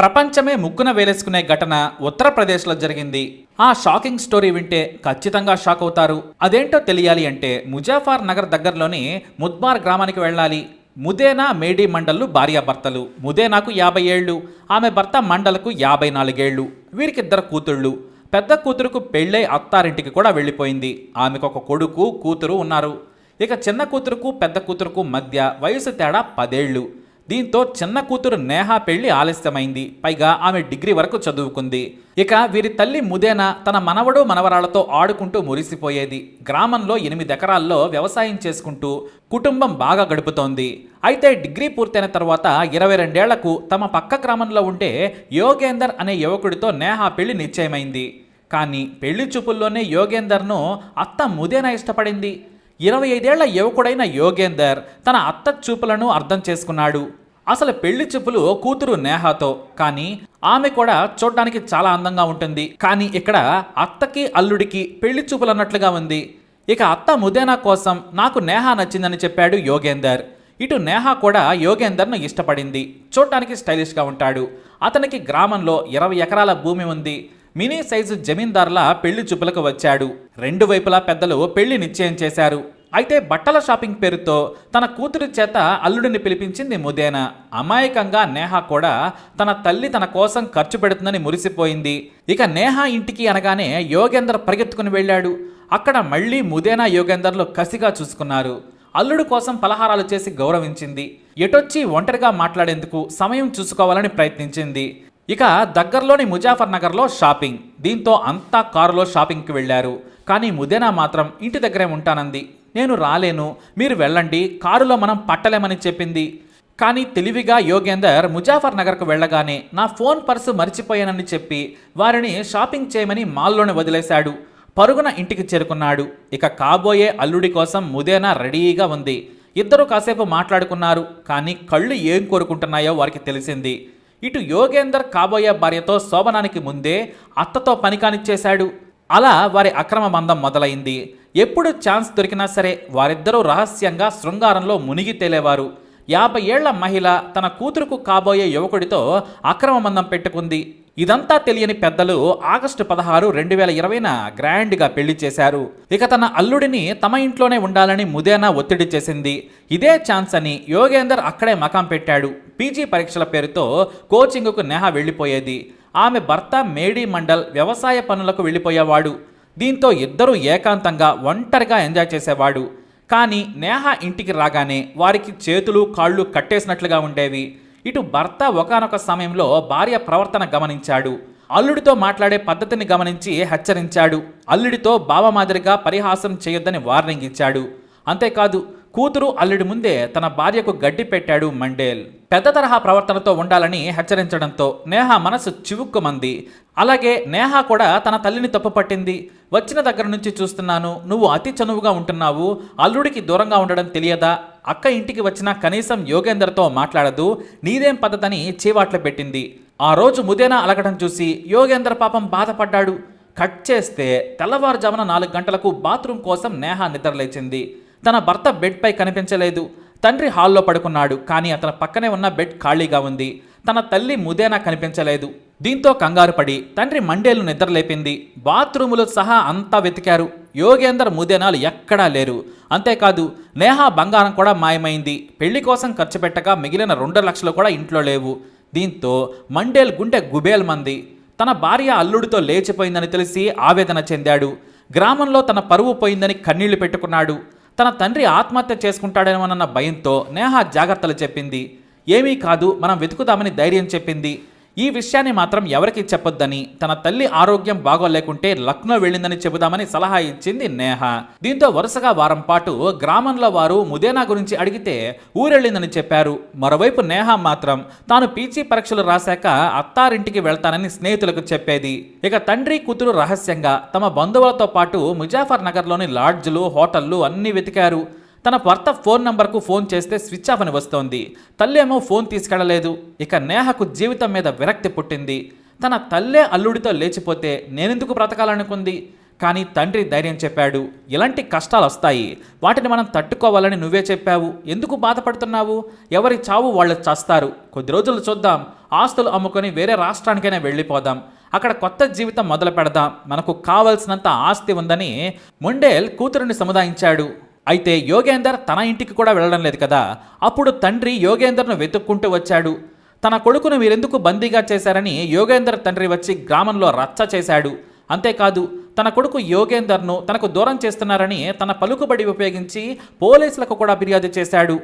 ప్రపంచమే ముక్కున వేలేసుకునే ఘటన ఉత్తరప్రదేశ్లో జరిగింది. ఆ షాకింగ్ స్టోరీ వింటే ఖచ్చితంగా షాక్ అవుతారు. అదేంటో తెలియాలి అంటే ముజాఫర్ నగర్ దగ్గరలోని ముద్బార్ గ్రామానికి వెళ్ళాలి. ముదేనా మేడీ మండల్లు భార్యాభర్తలు. ముదేనాకు యాభై ఏళ్ళు. ఆమె భర్త మండలకు యాభై నాలుగేళ్ళు వీరికిద్దరు కూతుళ్ళు. పెద్ద కూతురుకు పెళ్ళై అత్తారింటికి కూడా వెళ్ళిపోయింది. ఆమెకు ఒక కొడుకు కూతురు ఉన్నారు. ఇక చిన్న కూతురుకు పెద్ద కూతురుకు మధ్య వయసు తేడా పదేళ్ళు దీంతో చిన్న కూతురు నేహా పెళ్ళి ఆలస్యమైంది. పైగా ఆమె డిగ్రీ వరకు చదువుకుంది. ఇక వీరి తల్లి ముదేన తన మనవడు మనవరాళ్ళతో ఆడుకుంటూ మురిసిపోయేది. గ్రామంలో ఎనిమిది ఎకరాల్లో వ్యవసాయం చేసుకుంటూ కుటుంబం బాగా గడుపుతోంది. అయితే డిగ్రీ పూర్తయిన తర్వాత ఇరవై రెండేళ్ళకు తమ పక్క గ్రామంలో ఉండే యోగేందర్ అనే యువకుడితో నేహా పెళ్ళి నిశ్చయమైంది. కానీ పెళ్ళి చూపుల్లోనే యోగేందర్ను అత్త ముదేన ఇష్టపడింది. ఇరవై ఐదేళ్ళ యువకుడైన యోగేందర్ తన అత్త చూపులను అర్థం చేసుకున్నాడు. అసలు పెళ్ళి చూపులు కూతురు నేహాతో కానీ ఆమె కూడా చూడడానికి చాలా అందంగా ఉంటుంది. కానీ ఇక్కడ అత్తకి అల్లుడికి పెళ్ళి చూపులు అన్నట్లుగా ఉంది. ఇక అత్త ముదేనా కోసం నాకు నేహా నచ్చిందని చెప్పాడు యోగేందర్. ఇటు నేహా కూడా యోగేందర్ను ఇష్టపడింది. చూడటానికి స్టైలిష్గా ఉంటాడు. అతనికి గ్రామంలో ఇరవై ఎకరాల భూమి ఉంది. మినీ సైజు జమీందార్ల పెళ్ళి చూపులకు వచ్చాడు. రెండు వైపులా పెద్దలు పెళ్ళి నిశ్చయం చేశారు. అయితే బట్టల షాపింగ్ పేరుతో తన కూతురి చేత అల్లుడిని పిలిపించింది ముదేనా. అమాయకంగా నేహ కూడా తన తల్లి తన కోసం ఖర్చు పెడుతుందని మురిసిపోయింది. ఇక నేహ ఇంటికి అనగానే యోగేందర్ పరిగెత్తుకుని వెళ్ళాడు. అక్కడ మళ్ళీ ముదేనా యోగేందర్లు కసిగా చూసుకున్నారు. అల్లుడు కోసం పలహారాలు చేసి గౌరవించింది. ఎటొచ్చి ఒంటరిగా మాట్లాడేందుకు సమయం చూసుకోవాలని ప్రయత్నించింది. ఇక దగ్గరలోని ముజాఫర్ నగర్లో షాపింగ్. దీంతో అంతా కారులో షాపింగ్కి వెళ్ళారు. కానీ ముదేనా మాత్రం ఇంటి దగ్గరే ఉంటానంది. నేను రాలేను మీరు వెళ్ళండి కారులో మనం పట్టలేమని చెప్పింది. కానీ తెలివిగా యోగేందర్ ముజాఫర్ నగర్కు వెళ్ళగానే నా ఫోన్ పర్సు మర్చిపోయానని చెప్పి వారిని షాపింగ్ చేయమని మాల్లోనే వదిలేశాడు. పరుగున ఇంటికి చేరుకున్నాడు. ఇక కాబోయే అల్లుడి కోసం ముదేనా రెడీగా ఉంది. ఇద్దరు కాసేపు మాట్లాడుకున్నారు కానీ కళ్ళు ఏం కోరుకుంటున్నాయో వారికి తెలిసింది. ఇటు యోగేందర్ కాబోయే భార్యతో శోభనానికి ముందే అత్తతో పని కానిచ్చేశాడు అలా వారి అక్రమ బంధం మొదలైంది. ఎప్పుడు ఛాన్స్ దొరికినా సరే వారిద్దరూ రహస్యంగా శృంగారంలో మునిగి తేలేవారు. యాభై ఏళ్ళ మహిళ తన కూతురుకు కాబోయే యువకుడితో అక్రమ బంధం పెట్టుకుంది. ఇదంతా తెలియని పెద్దలు ఆగస్టు పదహారు రెండు వేల ఇరవైన గ్రాండ్గా పెళ్ళి చేశారు. ఇక తన అల్లుడిని తమ ఇంట్లోనే ఉండాలని ముదేనా ఒత్తిడి చేసింది. ఇదే ఛాన్స్ అని యోగేందర్ అక్కడే మకాం పెట్టాడు. పీజీ పరీక్షల పేరుతో కోచింగ్కు నెహా వెళ్ళిపోయేది. ఆమె భర్త మేడీ మండల్ వ్యవసాయ పనులకు వెళ్ళిపోయేవాడు. దీంతో ఇద్దరూ ఏకాంతంగా ఒంటరిగా ఎంజాయ్ చేసేవాడు. కానీ నేహ ఇంటికి రాగానే వారికి చేతులు కాళ్ళు కట్టేసినట్లుగా ఉండేవి. ఇటు భర్త ఒకానొక సమయంలో భార్య ప్రవర్తన గమనించాడు. అల్లుడితో మాట్లాడే పద్ధతిని గమనించి హెచ్చరించాడు. అల్లుడితో బావ మాదిరిగా పరిహాసం చేయొద్దని వార్నింగ్ ఇచ్చాడు. అంతేకాదు కూతురు అల్లుడి ముందే తన భార్యకు గడ్డి పెట్టాడు మండేల్. పెద్ద తరహా ప్రవర్తనతో ఉండాలని హెచ్చరించడంతో నేహ మనసు చివుక్కుమంది. అలాగే నేహ కూడా తన తల్లిని తప్పు పట్టింది. వచ్చిన దగ్గర నుంచి చూస్తున్నాను. నువ్వు అతి చనువుగా ఉంటున్నావు. అల్లుడికి దూరంగా ఉండడం తెలియదా? అక్క ఇంటికి వచ్చినా కనీసం యోగేందర్తో మాట్లాడదు. నీదేం పద్ధతని చీవాట్లు పెట్టింది. ఆ రోజు ముదేనా అలగడం చూసి యోగేందర్ పాపం బాధపడ్డాడు. కట్ చేస్తే తెల్లవారుజామున నాలుగు గంటలకు బాత్రూమ్ కోసం నేహ నిద్రలేచింది. తన భర్త బెడ్పై కనిపించలేదు. తండ్రి హాల్లో పడుకున్నాడు కానీ అతని పక్కనే ఉన్న బెడ్ ఖాళీగా ఉంది. తన తల్లి ముదేనా కనిపించలేదు. దీంతో కంగారు పడి తండ్రి మండేలు నిద్రలేపింది. బాత్రూములు సహా అంతా వెతికారు. యోగేందర్ ముదేనాలు ఎక్కడా లేరు. అంతేకాదు నేహా బంగారం కూడా మాయమైంది. పెళ్ళి కోసం ఖర్చు పెట్టగా మిగిలిన రెండు లక్షలు కూడా ఇంట్లో లేవు. దీంతో మండేల్ గుండె గుబేల్ మంది తన భార్య అల్లుడితో లేచిపోయిందని తెలిసి ఆవేదన చెందాడు. గ్రామంలో తన పరువు పోయిందని కన్నీళ్ళు పెట్టుకున్నాడు. తన తండ్రి ఆత్మహత్య చేసుకుంటాడేమోనన్న భయంతో నేహ జాగ్రత్తలు చెప్పింది. ఏమీ కాదు మనం వెతుకుదామని ధైర్యం చెప్పింది. ఈ విషయాన్ని మాత్రం ఎవరికి చెప్పొద్దని తన తల్లి ఆరోగ్యం బాగోలేకుంటే లక్నో వెళ్ళిందని చెబుదామని సలహా ఇచ్చింది నేహ. దీంతో వరుసగా వారం పాటు గ్రామంలో వారు ముదేనా గురించి అడిగితే ఊరెళ్ళిందని చెప్పారు. మరోవైపు నేహ మాత్రం తాను పీచీ పరీక్షలు రాశాక అత్తారింటికి వెళ్తానని స్నేహితులకు చెప్పేది. ఇక తండ్రి కూతురు రహస్యంగా తమ బంధువులతో పాటు ముజాఫర్ నగర్లోని లాడ్జ్లు హోటళ్ళు అన్ని వెతికారు. తన భర్త ఫోన్ నంబర్కు ఫోన్ చేస్తే స్విచ్ ఆఫ్ అని వస్తోంది. తల్లేమో ఫోన్ తీసుకెళ్ళలేదు ఇక నేహకు జీవితం మీద విరక్తి పుట్టింది. తన తల్లే అల్లుడితో లేచిపోతే నేనెందుకు బ్రతకాలనుకుంది? కానీ తండ్రి ధైర్యం చెప్పాడు. ఇలాంటి కష్టాలు వస్తాయి. వాటిని మనం తట్టుకోవాలని నువ్వే చెప్పావు. ఎందుకు బాధపడుతున్నావు? ఎవరి చావు వాళ్ళు చస్తారు. కొద్ది రోజులు చూద్దాం. ఆస్తులు అమ్ముకొని వేరే రాష్ట్రానికైనా వెళ్ళిపోదాం. అక్కడ కొత్త జీవితం మొదలు పెడదాం మనకు కావలసినంత ఆస్తి ఉందని మొండేల్ కూతురుని సముదాయించాడు. అయితే యోగేందర్ తన ఇంటికి కూడా వెళ్ళడం లేదు కదా. అప్పుడు తండ్రి యోగేందర్ను వెతుక్కుంటూ వచ్చాడు. తన కొడుకును వీరెందుకు బందీగా చేశారని యోగేందర్ తండ్రి వచ్చి గ్రామంలో రచ్చ చేశాడు. అంతేకాదు తన కొడుకు యోగేందర్ను తనకు దూరం చేస్తున్నారని తన పలుకుబడి ఉపయోగించి పోలీసులకు కూడా ఫిర్యాదు చేశాడు.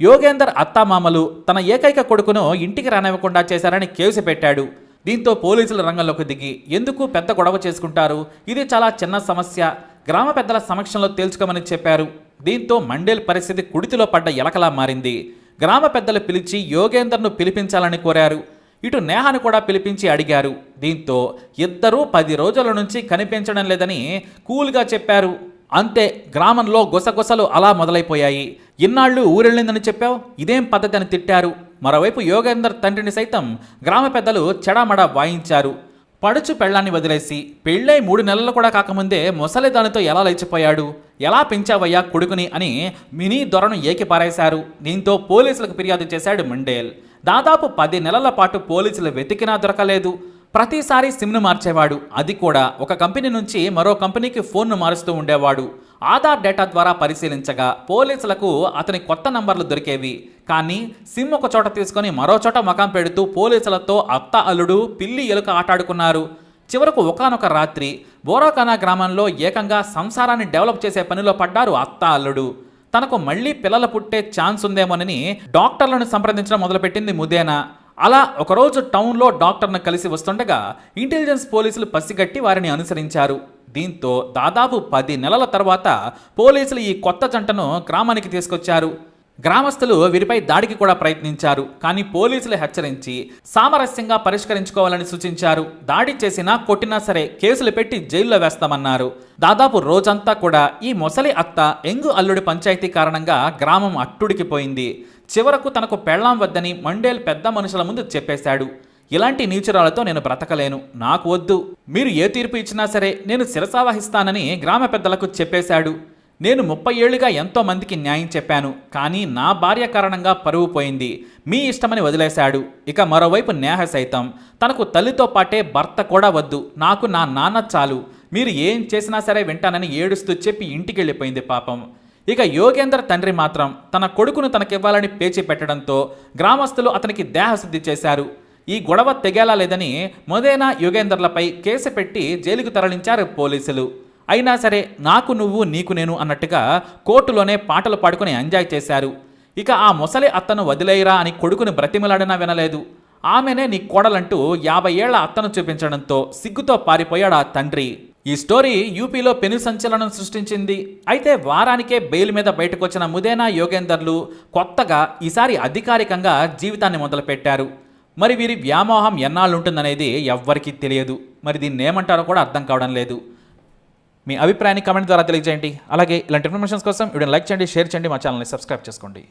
యోగేందర్ అత్తామామలు తన ఏకైక కొడుకును ఇంటికి రానివ్వకుండా చేశారని కేసు పెట్టాడు. దీంతో పోలీసులు రంగంలోకి దిగి ఎందుకు పెద్ద గొడవ చేసుకుంటారు? ఇది చాలా చిన్న సమస్య. గ్రామ పెద్దల సమక్షంలో తేల్చుకోమని చెప్పారు. దీంతో మండేల్ పరిస్థితి కుడితిలో పడ్డ ఎలకలా మారింది. గ్రామ పెద్దలు పిలిచి యోగేందర్ను పిలిపించాలని కోరారు. ఇటు నేహాను కూడా పిలిపించి అడిగారు. దీంతో ఇద్దరూ పది రోజుల నుంచి కనిపించడం లేదని కూల్గా చెప్పారు. అంతే గ్రామంలో గుసగుసలు అలా మొదలైపోయాయి. ఇన్నాళ్ళు ఊరెళ్ళిందని చెప్పావు? ఇదేం పద్ధతి అని తిట్టారు. మరోవైపు యోగేందర్ తండ్రిని సైతం గ్రామ పెద్దలు చెడామడా వాయించారు. పడుచు పెళ్ళాన్ని వదిలేసి పెళ్ళై మూడు నెలలు కూడా కాకముందే ముసలిదానితో ఎలా లేచిపోయాడు? ఎలా పెంచావయ్యా కొడుకుని అని మినీ దొరను ఏకి పారేశారు దీంతో పోలీసులకు ఫిర్యాదు చేశాడు మండేల్. దాదాపు పది నెలల పాటు పోలీసులు వెతికినా దొరకలేదు. ప్రతిసారి సిమ్ను మార్చేవాడు. అది కూడా ఒక కంపెనీ నుంచి మరో కంపెనీకి ఫోన్ను మారుస్తూ ఉండేవాడు. ఆధార్ డేటా ద్వారా పరిశీలించగా పోలీసులకు అతని కొత్త నంబర్లు దొరికేవి. కానీ సిమ్ ఒక చోట తీసుకొని మరో చోట మకాం పెడుతూ పోలీసులతో అత్త అల్లుడు పిల్లి ఎలుక ఆటాడుకున్నారు. చివరకు ఒకానొక రాత్రి బోరాకానా గ్రామంలో ఏకంగా సంసారాన్ని డెవలప్ చేసే పనిలో పడ్డారు అత్త అల్లుడు. తనకు మళ్ళీ పిల్లలు పుట్టే ఛాన్స్ ఉందేమోనని డాక్టర్లను సంప్రదించడం మొదలుపెట్టింది ముదేనా. అలా ఒకరోజు టౌన్లో డాక్టర్ను కలిసి వస్తుండగా ఇంటెలిజెన్స్ పోలీసులు పసిగట్టి వారిని అనుసరించారు. దీంతో దాదాపు పది నెలల తర్వాత పోలీసులు ఈ కొత్త జంటను గ్రామానికి తీసుకొచ్చారు. గ్రామస్తులు వీరిపై దాడికి కూడా ప్రయత్నించారు కానీ పోలీసులు హెచ్చరించి సామరస్యంగా పరిష్కరించుకోవాలని సూచించారు. దాడి చేసినా కొట్టినా సరే కేసులు పెట్టి జైల్లో వేస్తామన్నారు. దాదాపు రోజంతా కూడా ఈ మొసలి అత్త ఎంగు అల్లుడి పంచాయతీ కారణంగా గ్రామం అట్టుడికిపోయింది చివరకు తనకు పెళ్ళాం వద్దని మండేల్ పెద్ద మనుషుల ముందు చెప్పేశాడు. ఇలాంటి నీచురాలతో నేను బ్రతకలేను. నాకు వద్దు. మీరు ఏ తీర్పు ఇచ్చినా సరే నేను శిరసావహిస్తానని గ్రామ పెద్దలకు చెప్పేశాడు. నేను ముప్పై ఏళ్ళుగా ఎంతో మందికి న్యాయం చెప్పాను కానీ నా భార్య కారణంగా పరువు పోయింది. మీ ఇష్టమని వదిలేశాడు. ఇక మరోవైపు నేహ సైతం తనకు తల్లితో పాటే భర్త కూడా వద్దు నాకు నా నాన్న చాలు. మీరు ఏం చేసినా సరే వింటానని ఏడుస్తూ చెప్పి ఇంటికి వెళ్ళిపోయింది పాపం. ఇక యోగేందర్ తండ్రి మాత్రం తన కొడుకును తనకివ్వాలని పేచి పెట్టడంతో గ్రామస్తులు అతనికి దేహశుద్ధి చేశారు. ఈ గొడవ తెగేలా లేదని మొదేనా యోగేందర్లపై కేసు పెట్టి జైలుకు తరలించారు పోలీసులు. అయినా సరే నాకు నువ్వు నీకు నేను అన్నట్టుగా కోర్టులోనే పాటలు పాడుకుని ఎంజాయ్ చేశారు. ఇక ఆ ముసలి అత్తను వదిలేయరా అని కొడుకుని బ్రతిమలాడినా వినలేదు. ఆమెనే నీ కోడలంటూ యాభై ఏళ్ళ అత్తను చూపించడంతో సిగ్గుతో పారిపోయాడు ఆ తండ్రి. ఈ స్టోరీ యూపీలో పెను సంచలనం సృష్టించింది. అయితే వారానికే బెయిల్ మీద బయటకొచ్చిన ముదేనా యోగేందర్లు కొత్తగా ఈసారి అధికారికంగా జీవితాన్ని మొదలుపెట్టారు. మరి వీరి వ్యామోహం ఎన్నాళ్ళుంటుందనేది ఎవ్వరికీ తెలియదు. మరి దీన్ని ఏమంటారో కూడా అర్థం కావడం లేదు. మీ అభిప్రాయాన్ని కమెంట్ ద్వారా తెలియజేయండి. అలాగే ఇలాంటి ఇన్ఫర్మేషన్స్ కోసం వీడియోని లైక్ చేయండి షేర్ చేయండి మా ఛానల్ని సబ్స్క్రైబ్ చేసుకోండి.